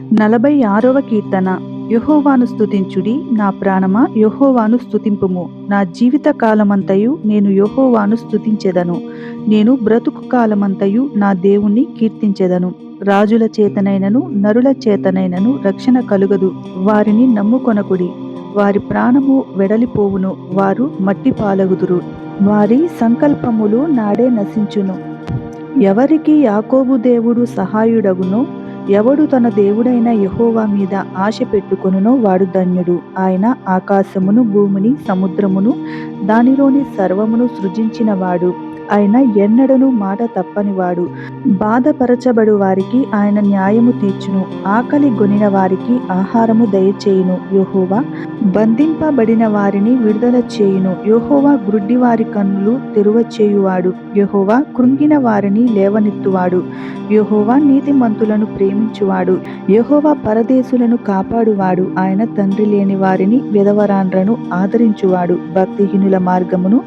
నలభై ఆరవ కీర్తన. యహోవాను స్తుతించుడి నా ప్రాణమా? యహోవాను స్తుతింపుము. నా జీవిత కాలమంతయు నేను యహోవాను స్తుతించెదను. నేను బ్రతుకు కాలమంతయు నా దేవుణ్ణి కీర్తించెదను. రాజుల చేతనైనను నరుల చేతనైనను రక్షణ కలుగదు. వారిని నమ్ముకొనకుడి. వారి ప్రాణము వెడలిపోవును. వారు మట్టి పాలగుదురు వారి సంకల్పములు నాడే నశించును. ఎవరికి యాకోబు దేవుడు సహాయుడగునో? ఎవడు తన దేవుడైన యహోవా మీద ఆశ పెట్టుకొనునో వాడు ధన్యుడు. ఆయన ఆకాశమును భూమిని సముద్రమును దానిలోని సర్వమును సృజించినవాడు. ఆయన ఎన్నడను మాట తప్పనివాడు. బాధపరచబడు వారికి ఆయన న్యాయము తీర్చును. ఆకలి గొనిన వారికి ఆహారము దయచేయును. యోహోవా బంధింపబడిన వారిని విడుదల చేయును. యోహోవా గ్రుడ్డి వారి కన్నులు తెరువచేయువాడు యెహోవా కృంగిన వారిని లేవనెత్తువాడు. యెహోవా నీతిమంతులను ప్రేమించువాడు. యెహోవా పరదేశులను కాపాడువాడు. ఆయన తండ్రి లేని వారిని విధవరాన్లను ఆదరించువాడు. భక్తిహీనుల మార్గమును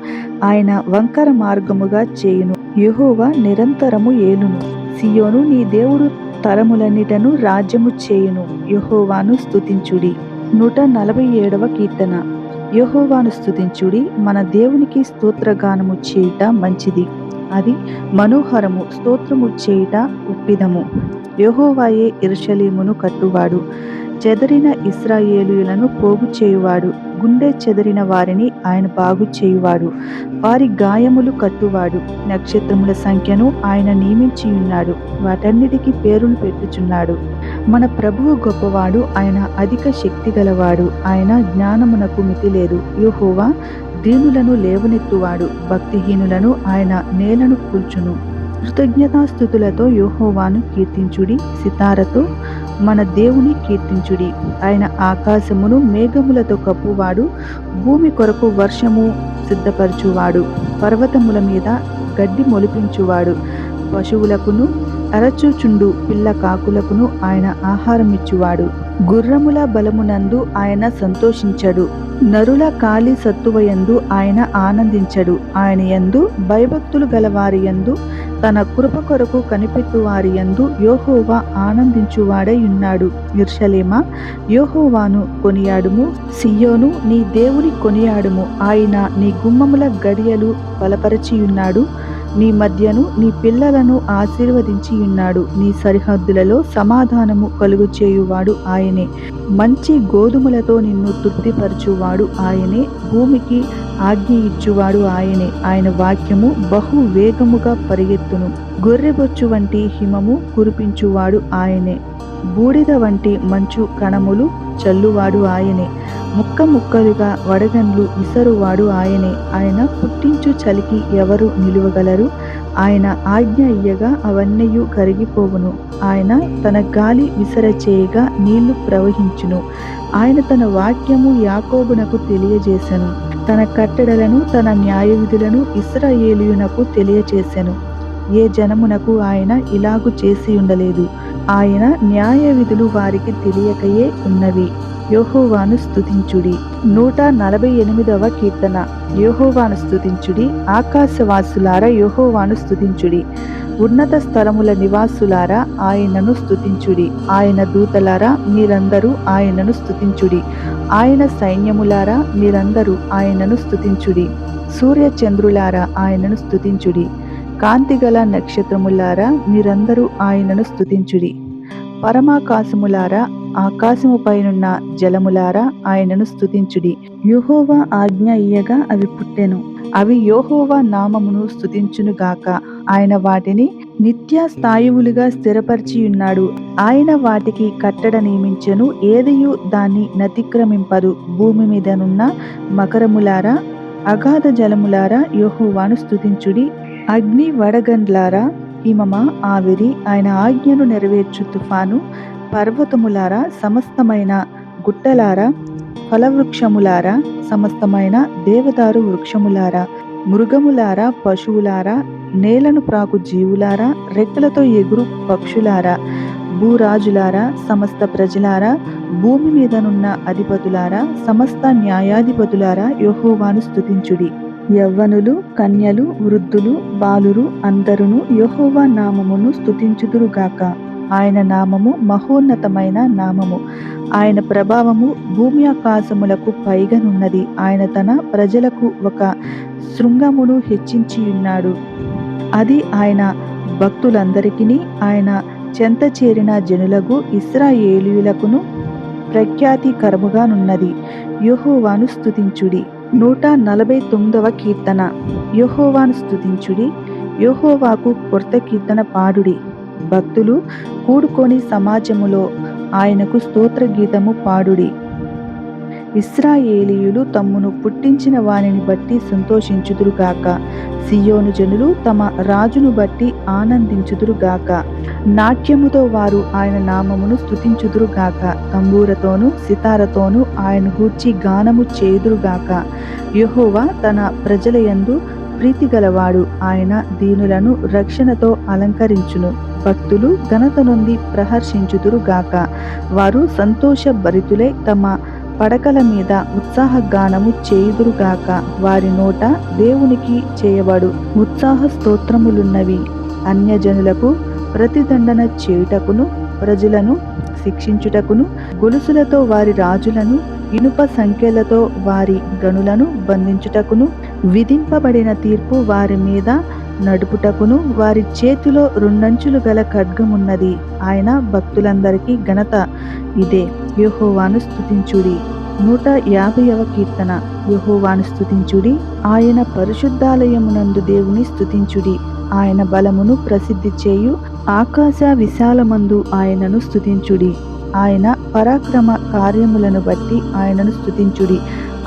ఆయన వంకర మార్గముగా చేయును. యెహోవా నిరంతరము ఏలును. సియోను నీ దేవుడు తరములన్నిటను రాజ్యము చేయును. యహోవాను స్తుతించుడి. నూట నలభై ఏడవ కీర్తన. యహోవాను స్తుతించుడి. మన దేవునికి స్తోత్రగానము చేయుట మంచిది. అది మనోహరము స్తోత్రము చేయుట ఉప్పిదము యహోవాయే ఇరుషలేమును కట్టువాడు. చెదరిన ఇస్రాయేలులను పోగు చేయువాడు. గుండె చెదరిన వారిని ఆయన బాగు చేయువాడు. వారి గాయములు కట్టువాడు. నక్షత్రముల సంఖ్యను ఆయన నియమించి ఉన్నాడు. వాటన్నిటికీ పేరులు పెట్టుచున్నాడు. మన ప్రభువు గొప్పవాడు ఆయన అధిక శక్తి గలవాడు ఆయన జ్ఞానమునకు మితి లేదు. యెహోవా దీనులను లేవనెత్తువాడు భక్తిహీనులను ఆయన నేలను కూల్చును. కృతజ్ఞతాస్థుతులతో యోహోవాను కీర్తించుడి. సితారతో మన దేవుని కీర్తించుడి. ఆయన ఆకాశమును మేఘములతో కప్పువాడు భూమి కొరకు వర్షము సిద్ధపరచువాడు పర్వతముల మీద గడ్డి మొలిపించువాడు. పశువులకును అరచుచుండు పిల్ల కాకులకును ఆయన ఆహారం ఇచ్చువాడు గుర్రముల బలమునందు ఆయన సంతోషించడు. నరుల కాలి సత్తువయందు ఆయన ఆనందించడు. ఆయన యందు భయభక్తులు గలవారి యందు తన కృప కొరకు కనిపెట్టు వారి యందు యోహోవా ఆనందించువాడై ఉన్నాడు ఇర్షలేమా యోహోవాను కొనియాడుము సియోను నీ దేవుని కొనియాడుము. ఆయన నీ గుమ్మముల గడియలు బలపరచియున్నాడు. నీ మధ్యను నీ పిల్లలను ఆశీర్వదించి ఉన్నాడు నీ సరిహద్దులలో సమాధానము కలుగు చేయువాడు ఆయనే. మంచి గోధుమలతో నిన్ను తృప్తిపరచువాడు ఆయనే. భూమికి ఆజ్ఞ ఇచ్చువాడు ఆయనే. ఆయన వాక్యము బహు వేగముగా పరిగెత్తును. గొర్రెబొచ్చు వంటి హిమము కురిపించువాడు ఆయనే. బూడిద వంటి మంచు కణములు చల్లువాడు ఆయనే. ముక్క ముక్కలుగా వడగండ్లు విసరువాడు ఆయనే. ఆయన పుట్టించు చలికి ఎవరు నిలువగలరు? ఆయన ఆజ్ఞ ఇయ్యగా అవన్నీయు కరిగిపోవును. ఆయన తన గాలి విసరచేయగా నీళ్ళు ప్రవహించును. ఆయన తన వాక్యము యాకోబునకు తెలియజేశను తన కట్టడలను తన న్యాయ విధులను ఇస్రాయేలియునకు తెలియచేశాను ఏ జనమునకు ఆయన ఇలాగు చేసి ఉండలేదు. ఆయన న్యాయ విధులు వారికి తెలియకయే ఉన్నవి. యోహోవాను స్థుతించుడి నూట నలభై ఎనిమిదవ కీర్తన. యోహోవాను స్థుతించుడి ఆకాశవాసులారా యోహోవాను స్థుతించుడి ఉన్నత స్థలముల నివాసులారా ఆయనను స్థుతించుడి ఆయన దూతలారా మీరందరూ ఆయనను స్థుతించుడి ఆయన సైన్యములారా మీరందరూ ఆయనను స్థుతించుడి సూర్యచంద్రులారా ఆయనను స్థుతించుడి కాంతిగల నక్షత్రములారా మీరందరూ ఆయనను స్థుతించుడి పరమాకాశములారా ఆకాశము పైనున్న జలములారా ఆయనను స్థుతించుడి యుహోవా ఆజ్ఞ ఇయ్యగా అవి పుట్టెను. అవి యోహోవా నామమును స్థుతించునుగాక ఆయన వాటిని నిత్య స్థాయువులుగా స్థిరపరిచి ఉన్నాడు ఆయన వాటికి కట్టడ నియమించెను ఏదియు దాన్ని నతిక్రమింపదు. భూమి మీదనున్న మకరములారా అగాధ జలములారా యోహోవాను స్తుతించుడి. అగ్ని వడగండ్లారా హిమమ ఆవిరి ఆయన ఆజ్ఞను నెరవేర్చు తుఫాను పర్వతములారా సమస్తమైన గుట్టలారా ఫలవృక్షములారా సమస్తమైన దేవదారు వృక్షములారా. మృగములారా పశువులారా నేలను ప్రాకు జీవులారా రెక్కలతో ఎగురు పక్షులారా భూరాజులారా సమస్త ప్రజలారా భూమి మీదనున్న అధిపతులారా సమస్త న్యాయాధిపతులారా యోహోవాను స్థుతించుడి యవ్వనులు కన్యలు వృద్ధులు బాలురు అందరును యహోవా నామమును స్తుతించుదురుగాక. ఆయన నామము మహోన్నతమైన నామము. ఆయన ప్రభావము భూమి ఆకాశములకు పైగనున్నది. ఆయన తన ప్రజలకు ఒక శృంగమును హెచ్చించి ఉన్నాడు అది ఆయన భక్తులందరికీ ఆయన చెంత చేరిన జనులకు ఇస్రాయేలీయులకును ప్రఖ్యాతికరముగానున్నది. యోహోవాను స్థుతించుడి నూట నలభై తొమ్మిదవ కీర్తన. యోహోవాను స్థుతించుడి యోహోవాకు కొత్త కీర్తన పాడుడి. భక్తులు కూడుకొని సమాజములో ఆయనకు స్తోత్ర గీతము పాడుడి. ఇస్రాయేలీయులు తమ్మును పుట్టించిన వానిని బట్టి సంతోషించుదురుగాక సియోను జనులు తమ రాజును బట్టి ఆనందించుదురుగాక నాట్యముతో వారు ఆయన నామమును స్థుతించుదురుగాక తంబూరతోనూ సితారతోనూ ఆయన గూర్చి గానము చేయుదురుగాక యెహోవా తన ప్రజల యందు ప్రీతి గలవాడు ఆయన దీనులను రక్షణతో అలంకరించును. భక్తులు ఘనత నుండి ప్రహర్షించుదురుగాక వారు సంతోష భరితులై తమ పడకల మీద ఉత్సాహగానము చేయుదురుగాక వారి నోట దేవునికి చేయబడు ఉత్సాహ స్తోత్రములున్నవి. అన్యజనులకు ప్రతిదండన చేయుటకును ప్రజలను శిక్షించుటకును గొలుసులతో వారి రాజులను ఇనుప సంఖ్యలతో వారి గనులను బంధించుటకును విధింపబడిన తీర్పు వారి మీద నడుపుటకును వారి చేతిలో రెండంచులు గల ఖడ్గమున్నది. ఆయన భక్తులందరికీ ఘనత ఇదే. యోహోవాను స్థుతించుడి నూట యాభైవ కీర్తన. యెహోవాను స్థుతించుడి ఆయన పరిశుద్ధాలయమునందు దేవుని స్థుతించుడి ఆయన బలమును ప్రసిద్ధి చేయు ఆకాశ విశాలమందు ఆయనను స్థుతించుడి ఆయన పరాక్రమ కార్యములను బట్టి ఆయనను స్థుతించుడి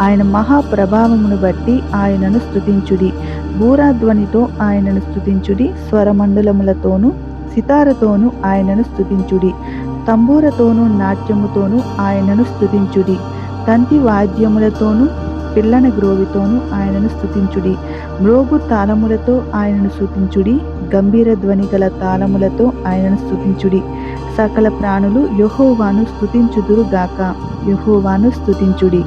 ఆయన మహాప్రభావమును బట్టి ఆయనను స్థుతించుడి బూరాధ్వనితో ఆయనను స్థుతించుడి స్వరమండలములతోనూ సితారతోనూ ఆయనను స్థుతించుడి తంబూరతోనూ నాట్యముతోనూ ఆయనను స్థుతించుడి తంతి వాద్యములతోనూ పిల్లన గ్రోవితోనూ ఆయనను స్థుతించుడి మ్రోగు తాళములతో ఆయనను స్తుతించుడి గంభీర ధ్వని గల తాళములతో ఆయనను స్థుతించుడి సకల ప్రాణులు యెహోవాను స్థుతించుదురుగాక యెహోవాను స్థుతించుడి